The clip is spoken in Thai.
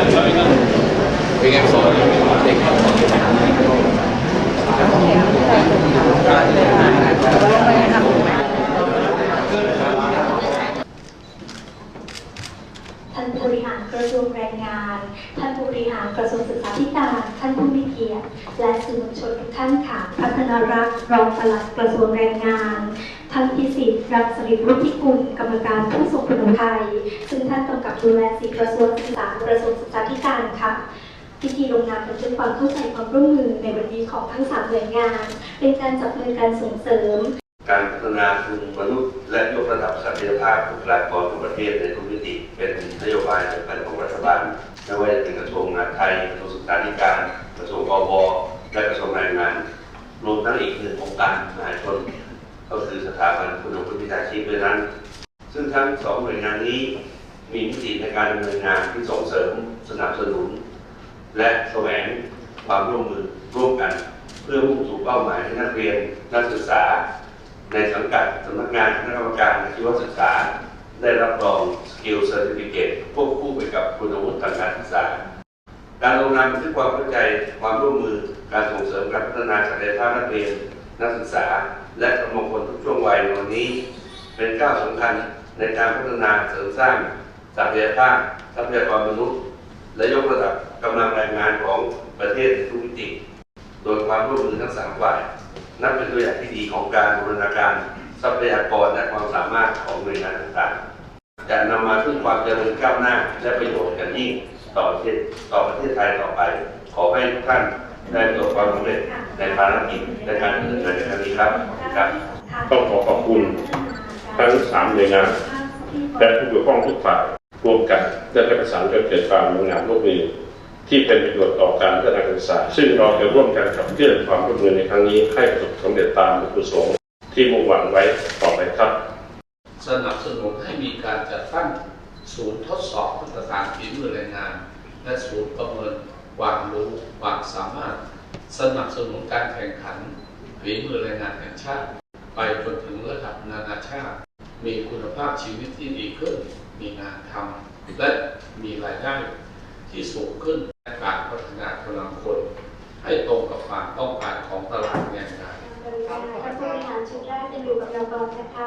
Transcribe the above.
เป็นไงสอนเด็กท่านผู้บริหารกระทรวงแรงงาน ท่านผู้บริหารกระทรวงศึกษาธิการ ท่านผู้มีเกียรติ และสื่อมวลชนทุกท่านค่ะ พัฒนารักษ์รองปลัดกระทรวงแรงงาน ท่านพิสิทธิ์รักษริวุฒิกุลกรรมการผู้ทรงคุณวุฒิไทย ซึ่งท่านกำกับดูแลสิทธิกระทรวงศึกษากระทรวงศึกษาธิการค่ะพิธีลงนามบันทึกความเข้าใจความร่วมมือในวันนี้ของทั้งสามหน่วยงาน เป็นการจับมือการส่งเสริม การพัฒนาคุณมนุษย์และยกระดับศักยภาพบุคลากรของประเทศในทุกมิติเป็นนโยบายสำคัญของรัฐบาลไม่ว่าจะเป็นกระทรวงมหาดไทยกระทรวงศึกษาธิการกระทรวงกบและกระทรวงแรงงาน รวมทั้งอีกหนึ่งองค์การมหาชน นคุณภาพวิชาชีพด้วยนั้น ซึ่งทั้งสองหน่วยงานนี้มีมิติในการดำเนินงานที่ส่งเสริมสนับสนุน และแสวงความร่วมมือร่วมกัน เพื่อมุ่งสู่เป้าหมายให้นักเรียนนักศึกษา ในสังกัดสำนักงานคณะกรรมการอาชีวศึกษา ได้รับรอง Skill Certificate ควบคู่ไปกับคุณวุฒิทางการศึกษา การลงนามบันทึกความเข้าใจความร่วมมือการส่งเสริมการพัฒนาศักยภาพนักเรียน นักศึกษา และกำลังคนทุกช่วงวัยในวันนี้ เป็นก้าวสำคัญในการพัฒนาเสริมสร้างศักยภาพทรัพยากรมนุษย์ และยกระดับกำลังแรงงานของประเทศในทุกมิติ โดยความร่วมมือทั้งสามฝ่าย นับเป็นตัวอย่างที่ดีของการบูรณาการทรัพยากรและความสามารถของหน่วยงานต่างๆ จะนำมาซึ่งความเจริญก้าวหน้าและประโยชน์อย่างยิ่งต่อประเทศต่อประเทศไทยต่อไป ขอให้ทุกท่านได้ประสบความสำเร็จ ในภารกิจในการดำเนินงานในครั้งนี้ครับครับ ต้องขอขอบคุณทั้งสามหน่วยงานและผู้เกี่ยวข้องทุกฝ่ายรวมกันและได้ประสานจนเกิดความร่วมงานร่วมมือที่เป็นประโยชน์ต่อการพัฒนาการศึกษา ซึ่งเราจะร่วมกันขับเคลื่อนความร่วมมือในครั้งนี้ให้ประสบความสำเร็จตามวัตถุประสงค์ที่มุ่งหวังไว้ต่อไปครับ สนับสนุนให้มีการจัดตั้งศูนย์ทดสอบมาตรฐานฝีมือแรงงาน และศูนย์ประเมินความรู้ความสามารถ สนับสนุนการแข่งขันฝีมือแรงงานแห่งชาติ ไปจนถึงระดับนานาชาติ มีคุณภาพชีวิตที่ดีขึ้น มีงานทำและมีรายได้ที่สูงขึ้นและการพัฒนากำลังคน ให้ตรงกับความต้องการของตลาดแรงงานท่านผู้บริหารชุดแรกจะอยู่กับเราก่อนนะคะ